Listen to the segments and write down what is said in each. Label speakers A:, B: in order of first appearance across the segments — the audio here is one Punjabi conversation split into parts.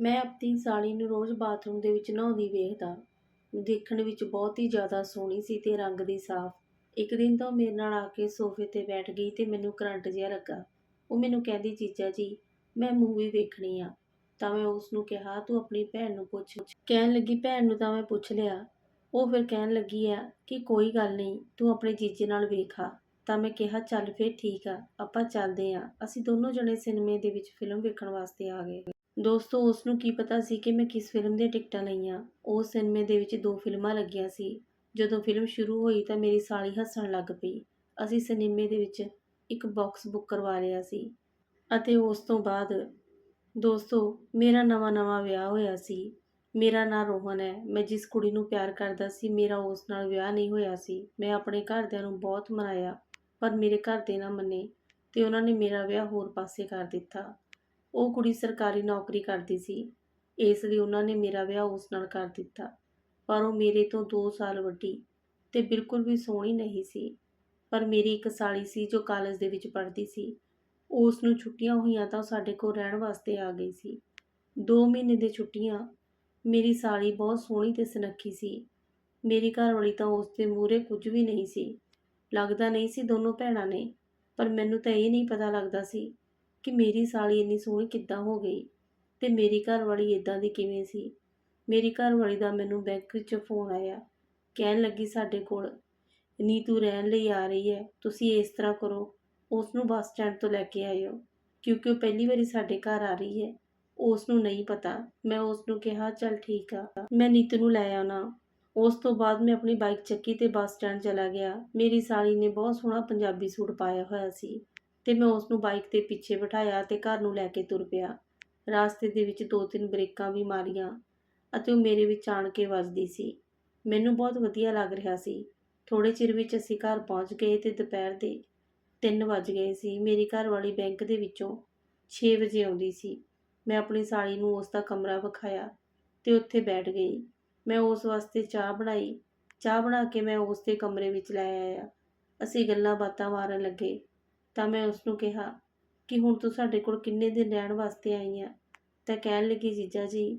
A: ਮੈਂ ਆਪਣੀ ਸਾਲੀ ਨੂੰ ਰੋਜ਼ ਬਾਥਰੂਮ ਦੇ ਵਿੱਚ ਨਹਾਉਂਦੀ ਵੇਖਦਾ। ਦੇਖਣ ਵਿੱਚ ਬਹੁਤ ਹੀ ਜ਼ਿਆਦਾ ਸੋਹਣੀ ਸੀ ਤੇ ਰੰਗ ਦੀ ਸਾਫ਼। ਇੱਕ ਦਿਨ ਤਾਂ ਉਹ ਮੇਰੇ ਨਾਲ ਆ ਕੇ ਸੋਫੇ ਤੇ ਬੈਠ ਗਈ ਤੇ ਮੈਨੂੰ ਕਰੰਟ ਜਿਹਾ ਲੱਗਾ। ਉਹ ਮੈਨੂੰ ਕਹਿੰਦੀ, ਜੀਜਾ ਜੀ, ਮੈਂ ਮੂਵੀ ਵੇਖਣੀ ਆ। ਤਾਂ ਮੈਂ ਉਸ ਨੂੰ ਕਿਹਾ, ਤੂੰ ਆਪਣੀ ਭੈਣ ਨੂੰ ਪੁੱਛ। ਕਹਿਣ ਲੱਗੀ, ਭੈਣ ਨੂੰ ਤਾਂ ਮੈਂ ਪੁੱਛ ਲਿਆ। ਉਹ ਫਿਰ ਕਹਿਣ ਲੱਗੀ ਆ ਕਿ, ਕੋਈ ਗੱਲ ਨਹੀਂ, ਤੂੰ ਆਪਣੇ ਜੀਜੇ ਨਾਲ ਵੇਖਾ ਤਾਂ ਮੈਂ ਕਿਹਾ, ਚੱਲ ਫਿਰ ਠੀਕ ਆ, ਆਪਾਂ ਚੱਲਦੇ ਆ। ਅਸੀਂ ਦੋਨੋਂ ਜਣੇ ਸਿਨੇਮੇ ਦੇ ਵਿੱਚ ਫਿਲਮ ਵੇਖਣ ਵਾਸਤੇ ਆ ਗਏ। ਦੋਸਤੋ ਉਸ ਨੂੰ ਕੀ ਪਤਾ ਸੀ ਕਿ ਮੈਂ ਕਿਸ ਫਿਲਮ ਦੀਆਂ ਟਿਕਟਾਂ ਲਈਆਂ। ਉਹ ਸਿਨੇਮੇ ਦੇ ਵਿੱਚ ਦੋ ਫਿਲਮਾਂ ਲੱਗੀਆਂ ਸੀ। ਜਦੋਂ ਫਿਲਮ ਸ਼ੁਰੂ ਹੋਈ ਤਾਂ ਮੇਰੀ ਸਾਲੀ ਹੱਸਣ ਲੱਗ ਪਈ। ਅਸੀਂ ਸਿਨੇਮੇ ਦੇ ਵਿੱਚ ਇੱਕ ਬਾਕਸ ਬੁੱਕ ਕਰਵਾ ਲਿਆ ਸੀ ਅਤੇ ਉਸ ਤੋਂ ਬਾਅਦ ਦੋਸਤੋ, ਮੇਰਾ ਨਵਾਂ ਨਵਾਂ ਵਿਆਹ ਹੋਇਆ ਸੀ। ਮੇਰਾ ਨਾਂ ਰੋਹਨ ਹੈ। ਮੈਂ ਜਿਸ ਕੁੜੀ ਨੂੰ ਪਿਆਰ ਕਰਦਾ ਸੀ, ਮੇਰਾ ਉਸ ਨਾਲ ਵਿਆਹ ਨਹੀਂ ਹੋਇਆ ਸੀ। ਮੈਂ ਆਪਣੇ ਘਰਦਿਆਂ ਨੂੰ ਬਹੁਤ ਮਨਾਇਆ, ਪਰ ਮੇਰੇ ਘਰ ਦੇ ਨਾ ਮੰਨੇ ਤੇ ਉਹਨਾਂ ਨੇ ਮੇਰਾ ਵਿਆਹ ਹੋਰ ਪਾਸੇ ਕਰ ਦਿੱਤਾ। ਉਹ ਕੁੜੀ ਸਰਕਾਰੀ ਨੌਕਰੀ ਕਰਦੀ ਸੀ। ਇਸ ਲਈ ਉਹਨਾਂ ਨੇ ਮੇਰਾ ਵਿਆਹ ਉਸ ਨਾਲ ਕਰ ਦਿੱਤਾ। ਪਰ ਉਹ ਮੇਰੇ ਤੋਂ 2 ਸਾਲ ਵੱਡੀ ਤੇ ਬਿਲਕੁਲ ਵੀ ਸੋਹਣੀ ਨਹੀਂ ਸੀ। ਪਰ ਮੇਰੀ ਇੱਕ ਸਾਲੀ ਸੀ ਜੋ ਕਾਲਜ ਦੇ ਵਿੱਚ ਪੜ੍ਹਦੀ ਸੀ। ਉਸ ਨੂੰ ਛੁੱਟੀਆਂ ਹੋਈਆਂ ਤਾਂ ਉਹ ਸਾਡੇ ਕੋਲ ਰਹਿਣ ਵਾਸਤੇ ਆ ਗਈ ਸੀ। 2 ਮਹੀਨੇ ਦੇ ਛੁੱਟੀਆਂ, ਮੇਰੀ ਸਾਲੀ ਬਹੁਤ ਸੋਹਣੀ ਤੇ ਸੁਨੱਖੀ ਸੀ। ਮੇਰੀ ਘਰਵਾਲੀ ਤਾਂ ਉਸ ਦੇ ਮੂਹਰੇ ਕੁਝ ਵੀ ਨਹੀਂ ਸੀ। ਲੱਗਦਾ ਨਹੀਂ ਸੀ ਦੋਨੋਂ ਭੈਣਾਂ ਨੇ, ਪਰ ਮੈਨੂੰ ਤਾਂ ਇਹ ਨਹੀਂ ਪਤਾ ਲੱਗਦਾ ਸੀ ਕਿ ਮੇਰੀ ਸਾਲੀ ਇੰਨੀ ਸੋਹਣੀ ਕਿੱਦਾਂ ਹੋ ਗਈ ਤੇ ਮੇਰੀ ਘਰਵਾਲੀ ਇਦਾਂ ਦੀ ਕਿਵੇਂ ਸੀ? ਮੇਰੀ ਘਰਵਾਲੀ ਦਾ ਮੈਨੂੰ ਬੈਂਕ ਵਿੱਚ ਫੋਨ ਆਇਆ, ਕਹਿਣ ਲੱਗੀ ਸਾਡੇ ਕੋਲ ਨੀਤੂ ਰਹਿਣ ਲਈ ਆ ਰਹੀ ਹੈ, ਤੁਸੀਂ ਇਸ ਤਰ੍ਹਾਂ ਕਰੋ ਉਸ ਨੂੰ ਬੱਸ ਸਟੈਂਡ ਤੋਂ ਲੈ ਕੇ ਆਇਓ, ਕਿਉਂਕਿ ਉਹ ਪਹਿਲੀ ਵਾਰੀ ਸਾਡੇ ਘਰ ਆ ਰਹੀ ਹੈ ਉਸ ਨੂੰ ਨਹੀਂ ਪਤਾ। ਮੈਂ ਉਸ ਨੂੰ ਕਿਹਾ, ਚੱਲ ਠੀਕ ਆ, ਮੈਂ ਨੀਤੂ ਨੂੰ ਲੈ ਆਉਣਾ। ਉਸ ਤੋਂ ਬਾਅਦ ਮੈਂ ਆਪਣੀ ਬਾਈਕ ਚੱਕੀ ਤੇ ਬੱਸ ਸਟੈਂਡ ਚਲਾ ਗਿਆ। ਮੇਰੀ ਸਾਲੀ ਨੇ ਬਹੁਤ ਸੋਹਣਾ ਪੰਜਾਬੀ ਸੂਟ ਪਾਇਆ ਹੋਇਆ ਸੀ। ਤੇ ਮੈਂ ਉਸ ਨੂੰ ਬਾਈਕ ਤੇ ਪਿੱਛੇ ਬਿਠਾਇਆ ਤੇ ਘਰ ਨੂੰ ਲੈ ਕੇ ਤੁਰ ਪਿਆ। ਰਾਸਤੇ ਦੇ ਵਿੱਚ ਦੋ ਤਿੰਨ ਬ੍ਰੇਕਾਂ ਵੀ ਮਾਰੀਆਂ ਅਤੇ ਉਹ ਮੇਰੇ ਵਿੱਚ ਆਣ ਕੇ ਵੱਜਦੀ ਸੀ। ਮੈਨੂੰ ਬਹੁਤ ਵਧੀਆ ਲੱਗ ਰਿਹਾ ਸੀ। ਥੋੜੇ ਚਿਰ ਵਿੱਚ ਅਸੀਂ ਘਰ ਪਹੁੰਚ ਗਏ ਤੇ ਦੁਪਹਿਰ ਦੇ 3 ਵੱਜ ਗਏ ਸੀ। ਮੇਰੀ ਘਰ ਵਾਲੀ ਬੈਂਕ ਦੇ ਵਿੱਚੋਂ 6 ਵਜੇ ਆਉਂਦੀ ਸੀ। ਮੈਂ ਆਪਣੀ ਸਾਲੀ ਨੂੰ ਉਸ ਦਾ ਕਮਰਾ ਵਿਖਾਇਆ ਤੇ ਉੱਥੇ ਬੈਠ ਗਈ। ਮੈਂ ਉਸ ਵਾਸਤੇ ਚਾਹ ਬਣਾਈ। ਚਾਹ ਬਣਾ ਕੇ ਮੈਂ ਉਸ ਦੇ ਕਮਰੇ ਵਿੱਚ ਲੈ ਆਇਆ। ਅਸੀਂ ਗੱਲਾਂ ਬਾਤਾਂ ਮਾਰਨ ਲੱਗੇ। ਤਾਂ ਮੈਂ ਉਸ ਨੂੰ ਕਿਹਾ ਕਿ ਹੁਣ ਤੂੰ ਸਾਡੇ ਕੋਲ ਕਿੰਨੇ ਦਿਨ ਰਹਿਣ ਵਾਸਤੇ ਆਈ ਆ। ਤਾਂ ਕਹਿਣ ਲੱਗੀ, ਜੀਜਾ ਜੀ,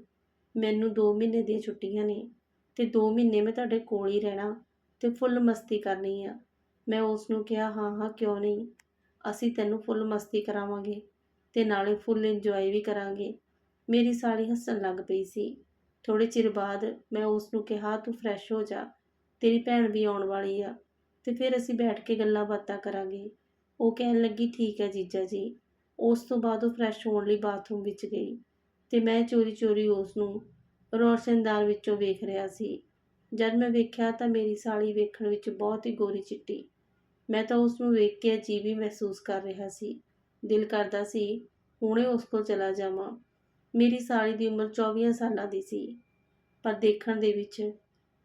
A: ਮੈਨੂੰ 2 ਮਹੀਨੇ ਦੀਆਂ ਛੁੱਟੀਆਂ ਨੇ ਤੇ 2 ਮਹੀਨੇ ਮੈਂ ਤੁਹਾਡੇ ਕੋਲ ਹੀ ਰਹਿਣਾ ਤੇ ਫੁੱਲ ਮਸਤੀ ਕਰਨੀ ਆ। ਮੈਂ ਉਸ ਨੂੰ ਕਿਹਾ, ਹਾਂ ਹਾਂ, ਕਿਉਂ ਨਹੀਂ? ਅਸੀਂ ਤੈਨੂੰ ਫੁੱਲ ਮਸਤੀ ਕਰਾਵਾਂਗੇ ਤੇ ਨਾਲੇ ਫੁੱਲ ਇੰਜੋਏ ਵੀ ਕਰਾਂਗੇ। ਮੇਰੀ ਸਾਲੀ ਹੱਸਣ ਲੱਗ ਪਈ ਸੀ। ਥੋੜੇ ਚਿਰ ਬਾਅਦ ਮੈਂ ਉਸ ਨੂੰ ਕਿਹਾ, ਤੂੰ ਫਰੈਸ਼ ਹੋ ਜਾ। ਤੇਰੀ ਭੈਣ ਵੀ ਆਉਣ ਵਾਲੀ ਆ ਤੇ ਫਿਰ ਅਸੀਂ ਬੈਠ ਕੇ ਗੱਲਾਂ ਬਾਤਾਂ ਕਰਾਂਗੇ। ਉਹ ਕਹਿਣ ਲੱਗੀ, ਠੀਕ ਹੈ ਜੀਜਾ ਜੀ। ਉਸ ਤੋਂ ਬਾਅਦ ਉਹ ਫਰੈਸ਼ ਹੋਣ ਲਈ ਬਾਥਰੂਮ ਵਿੱਚ ਗਈ ਤੇ ਮੈਂ ਚੋਰੀ ਚੋਰੀ ਉਸ ਨੂੰ ਰੋਸ਼ਨਦਾਨ ਵਿੱਚੋਂ ਵੇਖ ਰਿਹਾ ਸੀ। ਜਦ ਮੈਂ ਵੇਖਿਆ ਤਾਂ ਮੇਰੀ ਸਾਲੀ ਵੇਖਣ ਵਿੱਚ ਬਹੁਤ ਹੀ ਗੋਰੀ ਚਿੱਟੀ। ਮੈਂ ਤਾਂ ਉਸ ਨੂੰ ਵੇਖ ਕੇ ਅਜੀਬ ਹੀ ਮਹਿਸੂਸ ਕਰ ਰਿਹਾ ਸੀ। ਦਿਲ ਕਰਦਾ ਸੀ, ਹੁਣੇ ਉਸ ਕੋਲ ਚਲਾ ਜਾਵਾਂ। ਮੇਰੀ ਸਾਲੀ ਦੀ ਉਮਰ 24 ਸਾਲਾਂ ਦੀ ਸੀ, ਪਰ ਦੇਖਣ ਦੇ ਵਿੱਚ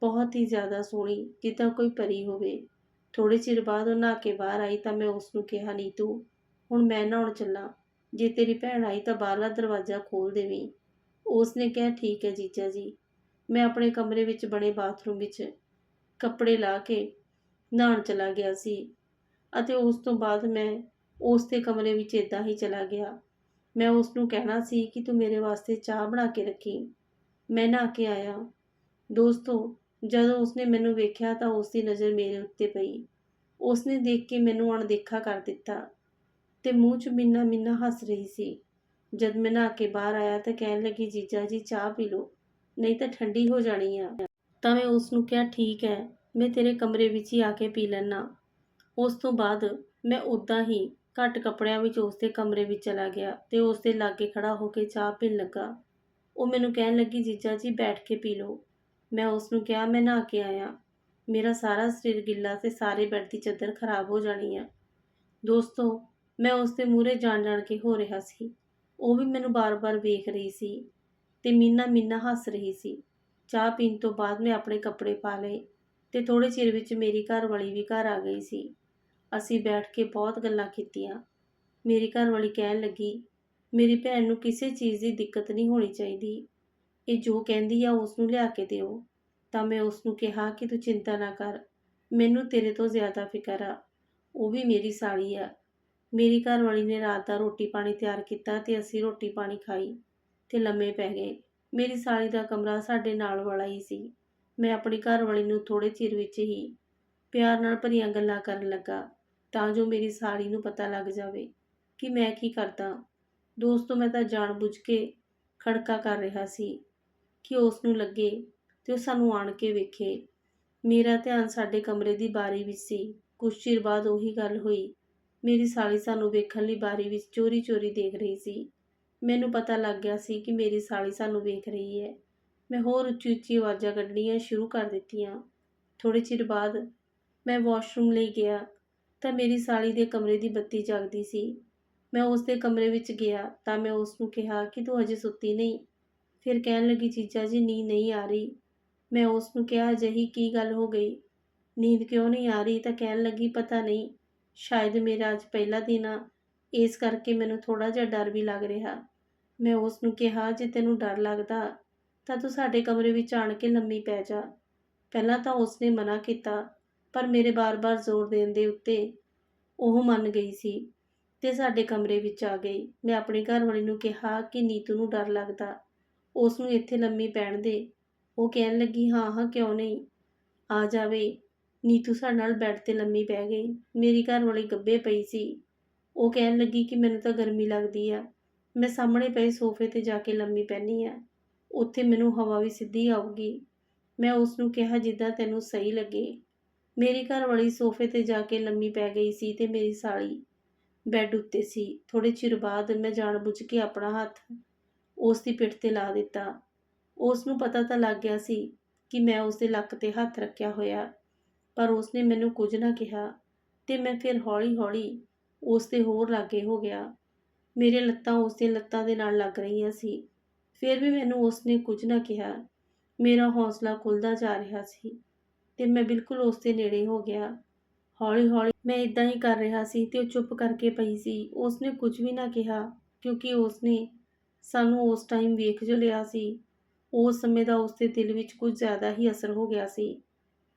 A: ਬਹੁਤ ਹੀ ਜ਼ਿਆਦਾ ਸੋਹਣੀ ਜਿੱਦਾਂ ਕੋਈ ਪਰੀ ਹੋਵੇ। ਥੋੜੇ ਚਿਰ ਬਾਅਦ ਉਹ ਨਹਾ ਕੇ ਬਾਹਰ ਆਈ ਤਾਂ ਮੈਂ ਉਸ ਨੂੰ ਕਿਹਾ ਨੀਤੂ ਹੁਣ ਮੈਂ ਨਹਾਉਣ ਚੱਲਾਂ। ਜੇ ਤੇਰੀ ਭੈਣ ਆਈ ਤਾਂ ਬਾਹਰਲਾ ਦਰਵਾਜ਼ਾ ਖੋਲ ਦੇਵੀਂ। ਉਸ ਨੇ ਕਿਹਾ, ਠੀਕ ਹੈ ਜੀਜਾ ਜੀ। ਮੈਂ ਆਪਣੇ ਕਮਰੇ ਵਿੱਚ ਬਣੇ ਬਾਥਰੂਮ ਵਿੱਚ ਕੱਪੜੇ ਲਾ ਕੇ ਨਹਾਉਣ ਚਲਾ ਗਿਆ ਸੀ ਅਤੇ ਉਸ ਤੋਂ ਬਾਅਦ ਮੈਂ ਉਸ ਦੇ ਕਮਰੇ ਵਿੱਚ ਇਦਾਂ ਹੀ ਚਲਾ ਗਿਆ। ਮੈਂ ਉਸ ਨੂੰ ਕਹਿਣਾ ਸੀ ਕਿ ਤੂੰ ਮੇਰੇ ਵਾਸਤੇ ਚਾਹ ਬਣਾ ਕੇ ਰੱਖੀ। ਮੈਂ ਨਹਾ ਕੇ ਆਇਆ। ਦੋਸਤੋ ਜਦੋਂ ਉਸਨੇ ਮੈਨੂੰ ਵੇਖਿਆ ਤਾਂ ਉਸਦੀ ਨਜ਼ਰ ਮੇਰੇ ਉੱਤੇ ਪਈ। ਉਸਨੇ ਦੇਖ ਕੇ ਮੈਨੂੰ ਅਣਦੇਖਾ ਕਰ ਦਿੱਤਾ ਤੇ ਮੂੰਹ 'ਚ ਮਿੰਨਾ ਮਿੰਨਾ ਹੱਸ ਰਹੀ ਸੀ। ਜਦ ਮੈਂ ਨਹਾ ਕੇ ਬਾਹਰ ਆਇਆ ਤਾਂ ਕਹਿਣ ਲੱਗੀ, ਜੀਜਾ ਜੀ, ਚਾਹ ਪੀ ਲਓ, ਨਹੀਂ ਤਾਂ ਠੰਡੀ ਹੋ ਜਾਣੀ ਆ। ਤਾਂ ਮੈਂ ਉਸ ਨੂੰ ਕਿਹਾ, ਠੀਕ ਹੈ, ਮੈਂ ਤੇਰੇ ਕਮਰੇ ਵਿੱਚ ਹੀ ਆ ਕੇ ਪੀ ਲੈਣਾ ਉਸ ਤੋਂ ਬਾਅਦ ਮੈਂ ਉਦਾਂ ਹੀ ਘੱਟ ਕੱਪੜਿਆਂ ਵਿੱਚ ਉਸ ਦੇ ਕਮਰੇ ਵਿੱਚ ਚਲਾ ਗਿਆ ਤੇ ਉਸ ਦੇ ਲਾਗੇ ਖੜਾ ਹੋ ਕੇ ਚਾਹ ਪੀਣ ਲੱਗਾ। ਉਹ ਮੈਨੂੰ ਕਹਿਣ ਲੱਗੀ, ਜੀਜਾ ਜੀ, ਬੈਠ ਕੇ ਪੀ ਲਓ। ਮੈਂ ਉਸ ਨੂੰ ਕਿਹਾ, ਮੈਂ ਨਹਾ ਕੇ ਆਇਆ। ਮੇਰਾ ਸਾਰਾ ਸਰੀਰ ਗਿੱਲਾ ਤੇ ਸਾਰੇ ਬੈੱਡ ਦੀ ਚਾਦਰ ਖਰਾਬ ਹੋ ਜਾਣੀ ਆ। ਦੋਸਤੋ, ਮੈਂ ਉਸ ਦੇ ਮੂਹਰੇ ਜਾਣ ਜਾਣ ਕੇ ਹੋ ਰਿਹਾ ਸੀ। ਉਹ ਵੀ ਮੈਨੂੰ ਬਾਰ-ਬਾਰ ਵੇਖ ਰਹੀ ਸੀ ਤੇ ਮੀਨਾ ਮੀਨਾ ਹੱਸ ਰਹੀ ਸੀ। ਚਾਹ ਪੀਣ ਤੋਂ ਬਾਅਦ ਮੈਂ ਆਪਣੇ ਕੱਪੜੇ ਪਾ ਲਏ ਤੇ ਥੋੜੇ ਚਿਰ ਵਿੱਚ ਮੇਰੀ ਘਰ ਵਾਲੀ ਵੀ ਘਰ ਆ ਗਈ ਸੀ। ਅਸੀਂ ਬੈਠ ਕੇ ਬਹੁਤ ਗੱਲਾਂ ਕੀਤੀਆਂ। ਮੇਰੀ ਘਰ ਵਾਲੀ ਕਹਿਣ ਲੱਗੀ, ਮੇਰੀ ਭੈਣ ਨੂੰ ਕਿਸੇ ਚੀਜ਼ ਦੀ ਦਿੱਕਤ ਨਹੀਂ ਹੋਣੀ ਚਾਹੀਦੀ। ਇਹ ਜੋ ਕਹਿੰਦੀ ਆ ਉਸ ਨੂੰ ਲਿਆ ਕੇ ਦਿਓ, ਤਾਂ ਮੈਂ ਉਸ ਨੂੰ ਕਿਹਾ ਕਿ ਤੂੰ ਚਿੰਤਾ ਨਾ ਕਰ, ਮੈਨੂੰ ਤੇਰੇ ਤੋਂ ਜ਼ਿਆਦਾ ਫਿਕਰ ਆ, ਉਹ ਵੀ ਮੇਰੀ ਸਾਲੀ ਆ। ਮੇਰੀ ਘਰ ਵਾਲੀ ਨੇ ਰਾਤ ਦਾ ਰੋਟੀ ਪਾਣੀ ਤਿਆਰ ਕੀਤਾ ਤੇ ਅਸੀਂ ਰੋਟੀ ਪਾਣੀ ਖਾਈ ਤੇ ਲੰਮੇ ਪੈ ਗਏ। ਮੇਰੀ ਸਾਲੀ ਦਾ ਕਮਰਾ ਸਾਡੇ ਨਾਲ ਵਾਲਾ ਹੀ ਸੀ। ਮੈਂ ਆਪਣੀ ਘਰਵਾਲੀ ਨੂੰ ਥੋੜੇ ਚਿਰ ਵਿੱਚ ਹੀ ਪਿਆਰ ਨਾਲ ਭਰੀਆਂ ਗੱਲਾਂ ਕਰਨ ਲੱਗਾ, ਤਾਂ ਜੋ ਮੇਰੀ ਸਾਲੀ ਨੂੰ ਪਤਾ ਲੱਗ ਜਾਵੇ ਕਿ ਮੈਂ ਕੀ ਕਰਦਾ। ਦੋਸਤੋ, ਮੈਂ ਤਾਂ ਜਾਣ ਬੁੱਝ ਕੇ ਖੜਕਾ ਕਰ ਰਿਹਾ ਸੀ। ਕਿ ਉਸ ਨੂੰ ਲੱਗੇ ਤੇ ਉਹ ਸਾਨੂੰ ਆਣ ਕੇ ਵੇਖੇ। ਮੇਰਾ ਧਿਆਨ ਸਾਡੇ ਕਮਰੇ ਦੀ ਬਾਰੀ ਵਿੱਚ ਸੀ। ਕੁਝ ਚਿਰ ਬਾਅਦ ਉਹੀ ਗੱਲ ਹੋਈ। ਮੇਰੀ ਸਾਲੀ ਸਾਨੂੰ ਵੇਖਣ ਲਈ ਬਾਰੀ ਵਿੱਚ ਚੋਰੀ-ਚੋਰੀ ਦੇਖ ਰਹੀ ਸੀ। ਮੈਨੂੰ ਪਤਾ ਲੱਗ ਗਿਆ ਸੀ ਕਿ ਮੇਰੀ ਸਾਲੀ ਸਾਨੂੰ ਵੇਖ ਰਹੀ ਹੈ। ਮੈਂ ਹੋਰ ਉੱਚੀ-ਉੱਚੀ ਆਵਾਜ਼ਾਂ ਕੱਢਣੀਆਂ ਸ਼ੁਰੂ ਕਰ ਦਿੱਤੀਆਂ। ਥੋੜੇ ਚਿਰ ਬਾਅਦ ਮੈਂ ਵਾਸ਼ਰੂਮ ਲਈ ਗਿਆ ਤਾਂ ਮੇਰੀ ਸਾਲੀ ਦੇ ਕਮਰੇ ਦੀ ਬੱਤੀ ਜਗਦੀ ਸੀ। ਮੈਂ ਉਸ ਦੇ ਕਮਰੇ ਵਿੱਚ ਗਿਆ ਤਾਂ ਮੈਂ ਉਸ ਨੂੰ ਕਿਹਾ ਕਿ ਤੂੰ ਅਜੇ ਸੁੱਤੀ ਨਹੀਂ। ਫਿਰ ਕਹਿਣ ਲੱਗੀ ਚੀਚਾ ਜੀ, ਨੀਂਦ ਨਹੀਂ ਆ ਰਹੀ। ਮੈਂ ਉਸ ਨੂੰ ਕਿਹਾ, ਅਜਿਹੀ ਕੀ ਗੱਲ ਹੋ ਗਈ? ਨੀਂਦ ਕਿਉਂ ਨਹੀਂ ਆ ਰਹੀ? ਤਾਂ ਕਹਿਣ ਲੱਗੀ, ਪਤਾ ਨਹੀਂ। ਸ਼ਾਇਦ ਮੇਰਾ ਅੱਜ ਪਹਿਲਾ ਦਿਨ ਆ। ਇਸ ਕਰਕੇ ਮੈਨੂੰ ਥੋੜਾ ਜਿਹਾ ਡਰ ਵੀ ਲੱਗ ਰਿਹਾ। ਮੈਂ ਉਸ ਨੂੰ ਕਿਹਾ, ਜੇ ਤੈਨੂੰ ਡਰ ਲੱਗਦਾ, ਤਾਂ ਤੂੰ ਸਾਡੇ ਕਮਰੇ ਵਿੱਚ ਆਣ ਕੇ ਲੰਮੀ ਪੈ ਜਾ। ਪਹਿਲਾਂ ਤਾਂ ਉਸਨੇ ਮਨਾ ਕੀਤਾ, ਪਰ ਮੇਰੇ ਬਾਰ-ਬਾਰ ਜ਼ੋਰ ਦੇਣ ਦੇ ਉੱਤੇ ਉਹ ਮੰਨ ਗਈ ਸੀ ਤੇ ਸਾਡੇ ਕਮਰੇ ਵਿੱਚ ਆ ਗਈ। ਮੈਂ ਆਪਣੀ ਘਰਵਾਲੀ ਨੂੰ ਕਿਹਾ ਕਿ ਨੀਤੂ ਨੂੰ ਡਰ ਲੱਗਦਾ। ਉਸ ਨੂੰ ਇੱਥੇ ਲੰਮੀ ਪੈਣ ਦੇ। ਉਹ ਕਹਿਣ ਲੱਗੀ, ਹਾਂ ਹਾਂ, ਕਿਉਂ ਨਹੀਂ? ਆ ਜਾਵੇ। ਨੀਤੂ ਸਾਡੇ ਨਾਲ ਬੈੱਡ ਤੇ ਲੰਮੀ ਪੈ ਗਈ। ਮੇਰੀ ਘਰ ਵਾਲੀ ਗੱਬੇ ਪਈ ਸੀ। ਉਹ ਕਹਿਣ ਲੱਗੀ ਕਿ ਮੈਨੂੰ ਤਾਂ ਗਰਮੀ ਲੱਗਦੀ ਆ। ਮੈਂ ਸਾਹਮਣੇ ਪਏ ਸੋਫੇ ਤੇ ਜਾ ਕੇ ਲੰਮੀ ਪੈਣੀ ਆ। ਉੱਥੇ ਮੈਨੂੰ ਹਵਾ ਵੀ ਸਿੱਧੀ ਆਊਗੀ। ਮੈਂ ਉਸ ਨੂੰ ਕਿਹਾ, ਜਿੱਦਾਂ ਤੈਨੂੰ ਸਹੀ ਲੱਗੇ। ਮੇਰੀ ਘਰਵਾਲੀ ਸੋਫੇ ਤੇ ਜਾ ਕੇ ਲੰਮੀ ਪੈ ਗਈ ਸੀ ਤੇ ਮੇਰੀ ਸਾਲੀ ਬੈੱਡ ਉੱਤੇ ਸੀ। ਥੋੜੇ ਚਿਰ ਬਾਅਦ ਮੈਂ ਜਾਣਬੁੱਝ ਕੇ ਆਪਣਾ ਹੱਥ ਉਸ ਦੀ ਪਿੱਠ ਤੇ ਲਾ ਦਿੱਤਾ। ਉਸ ਨੂੰ ਪਤਾ ਤਾਂ ਲੱਗ ਗਿਆ ਸੀ ਕਿ ਮੈਂ ਉਸ ਦੇ ਲੱਕ ਤੇ ਹੱਥ ਰੱਖਿਆ ਹੋਇਆ, ਪਰ ਉਸ ਨੇ ਮੈਨੂੰ ਕੁਝ ਨਾ ਕਿਹਾ ਤੇ ਮੈਂ ਫਿਰ ਹੌਲੀ-ਹੌਲੀ ਉਸ ਦੇ ਹੋਰ ਲਾਗੇ ਹੋ ਗਿਆ। ਮੇਰੇ ਲੱਤਾਂ ਉਸ ਦੀਆਂ ਲੱਤਾਂ ਦੇ ਨਾਲ ਲੱਗ ਰਹੀਆਂ ਸੀ। ਫਿਰ ਵੀ ਮੈਨੂੰ ਉਸ ਨੇ ਕੁਝ ਨਾ ਕਿਹਾ। ਮੇਰਾ ਹੌਸਲਾ ਖੁੱਲਦਾ ਜਾ ਰਿਹਾ ਸੀ ਤੇ ਮੈਂ ਬਿਲਕੁਲ ਉਸ ਦੇ ਨੇੜੇ ਹੋ ਗਿਆ। ਹੌਲੀ-ਹੌਲੀ ਮੈਂ ਇਦਾਂ ਹੀ ਕਰ ਰਿਹਾ ਸੀ ਤੇ ਉਹ ਚੁੱਪ ਕਰਕੇ ਪਈ ਸੀ। ਉਸ ਨੇ ਕੁਝ ਵੀ ਨਾ ਕਿਹਾ ਕਿਉਂਕਿ ਉਸ ਨੇ ਸਾਨੂੰ ਉਸ ਟਾਈਮ ਵੇਖ ਜੋ ਲਿਆ ਸੀ, ਉਸ ਸਮੇਂ ਦਾ ਉਸ ਦੇ ਦਿਲ ਵਿੱਚ ਕੁਝ ਜ਼ਿਆਦਾ ਹੀ ਅਸਰ ਹੋ ਗਿਆ ਸੀ।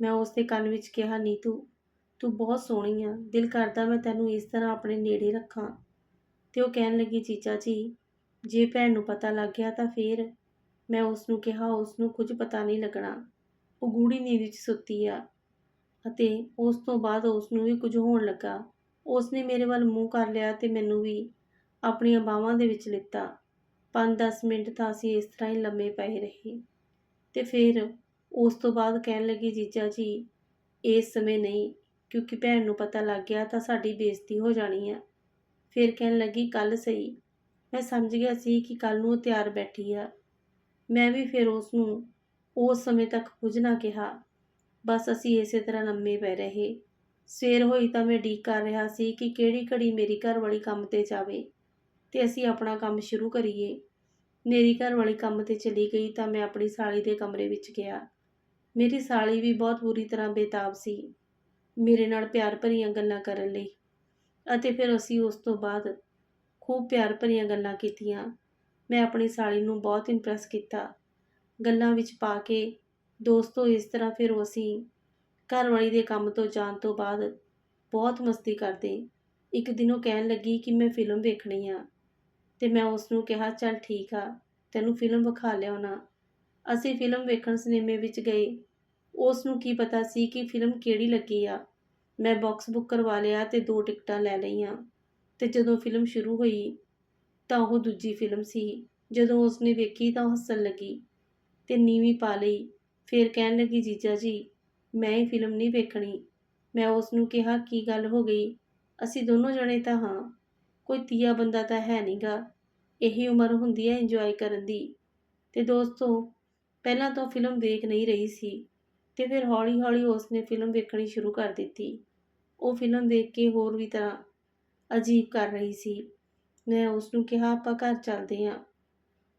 A: ਮੈਂ ਉਸ ਦੇ ਕੰਨ ਵਿੱਚ ਕਿਹਾ, ਨੀਤੂ, ਤੂੰ ਬਹੁਤ ਸੋਹਣੀ ਆ, ਦਿਲ ਕਰਦਾ ਮੈਂ ਤੈਨੂੰ ਇਸ ਤਰ੍ਹਾਂ ਆਪਣੇ ਨੇੜੇ ਰੱਖਾਂ। ਤੇ ਉਹ ਕਹਿਣ ਲੱਗੀ, ਚੀਚਾ ਜੀ, ਜੇ ਭੈਣ ਨੂੰ ਪਤਾ ਲੱਗ ਗਿਆ ਤਾਂ ਫੇਰ? ਮੈਂ ਉਸ ਨੂੰ ਕਿਹਾ ਉਸ ਨੂੰ ਕੁਝ ਪਤਾ ਨਹੀਂ ਲੱਗਣਾ। ਉਹ ਗੂੜੀ ਨੀਂਦ ਵਿੱਚ ਸੁੱਤੀ ਆ ਅਤੇ ਉਸ ਤੋਂ ਬਾਅਦ ਉਸ ਨੂੰ ਵੀ ਕੁਝ ਹੋਣ ਲੱਗਾ। ਉਸ ਨੇ ਮੇਰੇ ਵੱਲ ਮੂੰਹ ਕਰ ਲਿਆ ਤੇ ਮੈਨੂੰ ਵੀ ਆਪਣੀਆਂ ਬਾਹਾਂ ਦੇ ਵਿੱਚ ਲਿੱਤਾ। 5-10 ਮਿੰਟ ਤਾਂ ਅਸੀਂ ਇਸ ਤਰ੍ਹਾਂ ਹੀ ਲੰਮੇ ਪਏ ਰਹੇ। ਤੇ ਫਿਰ ਉਸ ਤੋਂ ਬਾਅਦ ਕਹਿਣ ਲੱਗੀ, ਜੀਜਾ ਜੀ, ਇਸ ਸਮੇਂ ਨਹੀਂ, ਕਿਉਂਕਿ ਭੈਣ ਨੂੰ ਪਤਾ ਲੱਗ ਗਿਆ ਤਾਂ ਸਾਡੀ ਬੇਇੱਜ਼ਤੀ ਹੋ ਜਾਣੀ ਆ। ਫਿਰ ਕਹਿਣ ਲੱਗੀ ਕੱਲ ਸਹੀ। ਮੈਂ ਸਮਝ ਗਿਆ ਸੀ ਕਿ ਕੱਲ ਨੂੰ ਉਹ ਤਿਆਰ ਬੈਠੀ ਆ। ਮੈਂ ਵੀ ਫਿਰ ਉਸ ਨੂੰ ਉਸ ਸਮੇਂ ਤੱਕ ਕੁਝ ਨਾ ਕਿਹਾ। ਬਸ ਅਸੀਂ ਇਸੇ ਤਰ੍ਹਾਂ ਲੰਮੇ ਪਏ ਰਹੇ। ਸਵੇਰ ਹੋਈ ਤਾਂ ਮੈਂ ਡੀਕ ਕਰ ਰਿਹਾ ਸੀ ਕਿ ਕਿਹੜੀ ਘੜੀ ਮੇਰੀ ਘਰ ਵਾਲੀ ਕੰਮ ਤੇ ਜਾਵੇ। ਤੇ ਅਸੀਂ ਆਪਣਾ ਕੰਮ ਸ਼ੁਰੂ ਕਰੀਏ। ਮੇਰੀ ਘਰ ਵਾਲੀ ਕੰਮ ਤੇ ਚਲੀ ਗਈ ਤਾਂ ਮੈਂ ਆਪਣੀ ਸਾਲੀ ਦੇ ਕਮਰੇ ਵਿੱਚ ਗਿਆ। ਮੇਰੀ ਸਾਲੀ ਵੀ ਬਹੁਤ ਬੁਰੀ ਤਰ੍ਹਾਂ ਬੇਤਾਬ ਸੀ। ਮੇਰੇ ਨਾਲ ਪਿਆਰ ਭਰੀਆਂ ਗੱਲਾਂ ਕਰਨ ਲਈ। ਅਤੇ ਫਿਰ ਅਸੀਂ ਉਸ ਤੋਂ ਬਾਅਦ ਖੂਬ ਪਿਆਰ ਭਰੀਆਂ ਗੱਲਾਂ ਕੀਤੀਆਂ। ਮੈਂ ਆਪਣੀ ਸਾਲੀ ਨੂੰ ਬਹੁਤ ਇੰਪ੍ਰੈਸ ਕੀਤਾ। ਗੱਲਾਂ ਵਿੱਚ ਪਾ ਕੇ ਦੋਸਤੋ, ਇਸ ਤਰ੍ਹਾਂ ਫਿਰ ਅਸੀਂ ਘਰ ਵਾਲੀ ਦੇ ਕੰਮ ਤੋਂ ਜਾਣ ਤੋਂ ਬਾਅਦ ਬਹੁਤ ਮਸਤੀ ਕਰਦੇ। ਇੱਕ ਦਿਨ ਉਹ ਕਹਿਣ ਲੱਗੀ ਕਿ ਮੈਂ ਫਿਲਮ ਵੇਖਣੀ ਆ। ਤੇ ਮੈਂ ਉਸ ਨੂੰ ਕਿਹਾ, ਚੱਲ ਠੀਕ ਆ, ਤੈਨੂੰ ਫਿਲਮ ਵਿਖਾ ਲਿਆਉਣਾ ਅਸੀਂ ਫਿਲਮ ਵੇਖਣ ਸਿਨੇਮੇ ਵਿੱਚ ਗਏ। ਉਸ ਨੂੰ ਕੀ ਪਤਾ ਸੀ ਕਿ ਫਿਲਮ ਕਿਹੜੀ ਲੱਗੀ ਆ। ਮੈਂ ਬਾਕਸ ਬੁੱਕ ਕਰਵਾ ਲਿਆ ਤੇ ਦੋ ਟਿਕਟਾਂ ਲੈ ਲਈਆਂ। ਤੇ ਜਦੋਂ ਫਿਲਮ ਸ਼ੁਰੂ ਹੋਈ, ਤਾਂ ਉਹ ਦੂਜੀ ਫਿਲਮ ਸੀ। ਜਦੋਂ ਉਸਨੇ ਵੇਖੀ ਤਾਂ ਉਹ ਹੱਸਣ ਲੱਗੀ ਤੇ ਨੀਵੀਂ ਪਾ ਲਈ। ਫਿਰ ਕਹਿਣ ਲੱਗੀ, ਜੀਜਾ ਜੀ, ਮੈਂ ਇਹ ਫਿਲਮ ਨਹੀਂ ਵੇਖਣੀ। ਮੈਂ ਉਸ ਨੂੰ ਕਿਹਾ, ਕੀ ਗੱਲ ਹੋ ਗਈ? ਅਸੀਂ ਦੋਨੋਂ ਜਣੇ ਤਾਂ ਹਾਂ। ਕੋਈ ਤੀਆ ਬੰਦਾ ਤਾਂ ਹੈ ਨਹੀਂਗਾ ਇਹੀ ਉਮਰ ਹੁੰਦੀ ਹੈ ਇੰਜੋਏ ਕਰਨ ਦੀ। ਤੇ ਦੋਸਤੋ, ਪਹਿਲਾਂ ਤਾਂ ਫਿਲਮ ਵੇਖ ਨਹੀਂ ਰਹੀ ਸੀ ਤੇ ਫਿਰ ਹੌਲੀ-ਹੌਲੀ ਉਸਨੇ ਫਿਲਮ ਵੇਖਣੀ ਸ਼ੁਰੂ ਕਰ ਦਿੱਤੀ। ਉਹ ਫਿਲਮ ਵੇਖ ਕੇ ਹੋਰ ਵੀ ਤਰ੍ਹਾਂ ਅਜੀਬ ਕਰ ਰਹੀ ਸੀ। ਮੈਂ ਉਸ ਨੂੰ ਕਿਹਾ, ਆਪਾਂ ਘਰ ਚੱਲਦੇ ਹਾਂ।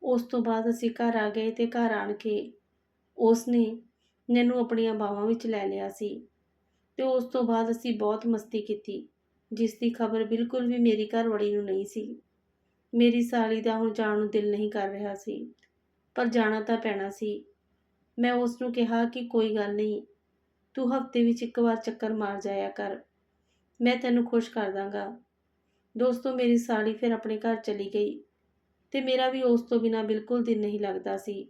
A: ਉਸ ਤੋਂ ਬਾਅਦ ਅਸੀਂ ਘਰ ਆ ਗਏ ਤੇ ਘਰ ਆਣ ਕੇ ਉਸ ਨੇ ਮੈਨੂੰ ਆਪਣੀਆਂ ਬਾਹਾਂ ਵਿੱਚ ਲੈ ਲਿਆ ਸੀ। ਤੇ ਉਸ ਤੋਂ ਬਾਅਦ ਅਸੀਂ ਬਹੁਤ ਮਸਤੀ ਕੀਤੀ, ਜਿਸ ਦੀ ਖਬਰ ਬਿਲਕੁਲ ਵੀ ਮੇਰੀ ਘਰਵਾਲੀ ਨੂੰ ਨਹੀਂ ਸੀ। ਮੇਰੀ ਸਾਲੀ ਦਾ ਹੁਣ ਜਾਣ ਨੂੰ ਦਿਲ ਨਹੀਂ ਕਰ ਰਿਹਾ ਸੀ, ਪਰ ਜਾਣਾ ਤਾਂ ਪੈਣਾ ਸੀ। ਮੈਂ ਉਸ ਨੂੰ ਕਿਹਾ ਕਿ ਕੋਈ ਗੱਲ ਨਹੀਂ, ਤੂੰ ਹਫ਼ਤੇ ਵਿੱਚ ਇੱਕ ਵਾਰ ਚੱਕਰ ਮਾਰ ਜਾਇਆ ਕਰ, ਮੈਂ ਤੈਨੂੰ ਖੁਸ਼ ਕਰ ਦਾਂਗਾ। ਦੋਸਤੋ, ਮੇਰੀ ਸਾਲੀ ਫਿਰ ਆਪਣੇ ਘਰ ਚਲੀ ਗਈ ਤੇ ਮੇਰਾ ਵੀ ਉਸ ਤੋਂ ਬਿਨਾਂ ਬਿਲਕੁਲ ਦਿਲ ਨਹੀਂ ਲੱਗਦਾ ਸੀ।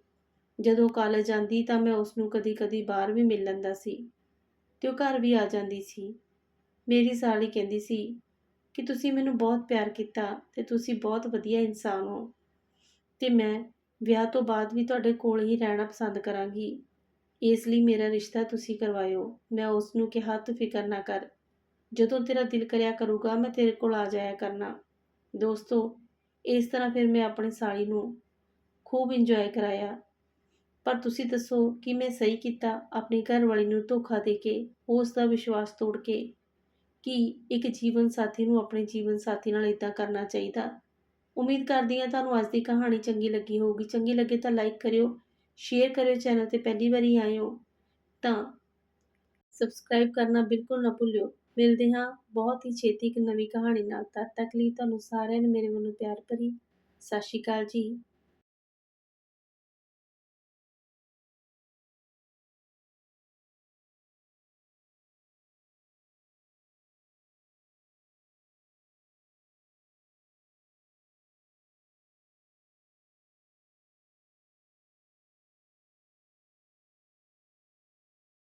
A: ਜਦੋਂ ਕਾਲਜ ਜਾਂਦੀ ਤਾਂ ਮੈਂ ਉਸ ਨੂੰ ਕਦੀ-ਕਦੀ ਬਾਹਰ ਵੀ ਮਿਲ ਲੈਂਦਾ ਸੀ ਤੇ ਉਹ ਘਰ ਵੀ ਆ ਜਾਂਦੀ ਸੀ। ਮੇਰੀ ਸਾਲੀ ਕਹਿੰਦੀ ਸੀ ਕਿ ਤੁਸੀਂ ਮੈਨੂੰ ਬਹੁਤ ਪਿਆਰ ਕੀਤਾ ਤੇ ਤੁਸੀਂ ਬਹੁਤ ਵਧੀਆ ਇਨਸਾਨ ਹੋ। ਤੇ ਮੈਂ ਵਿਆਹ ਤੋਂ ਬਾਅਦ ਵੀ ਤੁਹਾਡੇ ਕੋਲ ਹੀ ਰਹਿਣਾ ਪਸੰਦ ਕਰਾਂਗੀ। ਇਸ ਲਈ ਮੇਰਾ ਰਿਸ਼ਤਾ ਤੁਸੀਂ ਕਰਵਾਇਓ। ਮੈਂ ਉਸ ਨੂੰ ਕਿਹਾ, ਤੂੰ ਫਿਕਰ ਨਾ ਕਰ। ਜਦੋਂ ਤੇਰਾ ਦਿਲ ਕਰਿਆ ਕਰੂਗਾ, ਮੈਂ ਤੇਰੇ ਕੋਲ ਆ ਜਾਇਆ ਕਰਨਾ। ਦੋਸਤੋ, ਇਸ ਤਰ੍ਹਾਂ ਫਿਰ ਮੈਂ ਆਪਣੀ ਸਾਲੀ ਨੂੰ ਖੂਬ ਇੰਜੋਏ ਕਰਾਇਆ। ਪਰ ਤੁਸੀਂ ਦੱਸੋ ਕਿ ਮੈਂ ਸਹੀ ਕੀਤਾ, ਆਪਣੀ ਘਰਵਾਲੀ ਨੂੰ ਧੋਖਾ ਦੇ ਕੇ ਉਸ ਦਾ ਵਿਸ਼ਵਾਸ ਤੋੜ ਕੇ। ਕਿ ਇੱਕ ਜੀਵਨ ਸਾਥੀ ਨੂੰ ਆਪਣੇ ਜੀਵਨ ਸਾਥੀ ਨਾਲ ਇਦਾਂ ਕਰਨਾ ਚਾਹੀਦਾ। ਉਮੀਦ ਕਰਦੀ ਹਾਂ ਤੁਹਾਨੂੰ ਅੱਜ ਦੀ ਕਹਾਣੀ ਚੰਗੀ ਲੱਗੀ ਹੋਊਗੀ। ਚੰਗੀ ਲੱਗੇ ਤਾਂ ਲਾਈਕ ਕਰਿਓ ਸ਼ੇਅਰ ਕਰਿਓ ਚੈਨਲ ਤੇ ਪਹਿਲੀ ਵਾਰੀ ਆਏ ਹੋ ਤਾਂ ਸਬਸਕ੍ਰਾਈਬ ਕਰਨਾ ਬਿਲਕੁਲ ਨਾ ਭੁੱਲਿਓ। ਮਿਲਦੇ ਹਾਂ ਬਹੁਤ ਹੀ ਛੇਤੀ ਇੱਕ ਨਵੀਂ ਕਹਾਣੀ ਨਾਲ। ਤਦ ਤੱਕ ਲਈ ਤੁਹਾਨੂੰ ਸਾਰਿਆਂ ਨੂੰ ਮੇਰੇ ਵੱਲੋਂ ਪਿਆਰ ਭਰੀ। ਸਤਿ ਸ਼੍ਰੀ ਅਕਾਲ ਜੀ।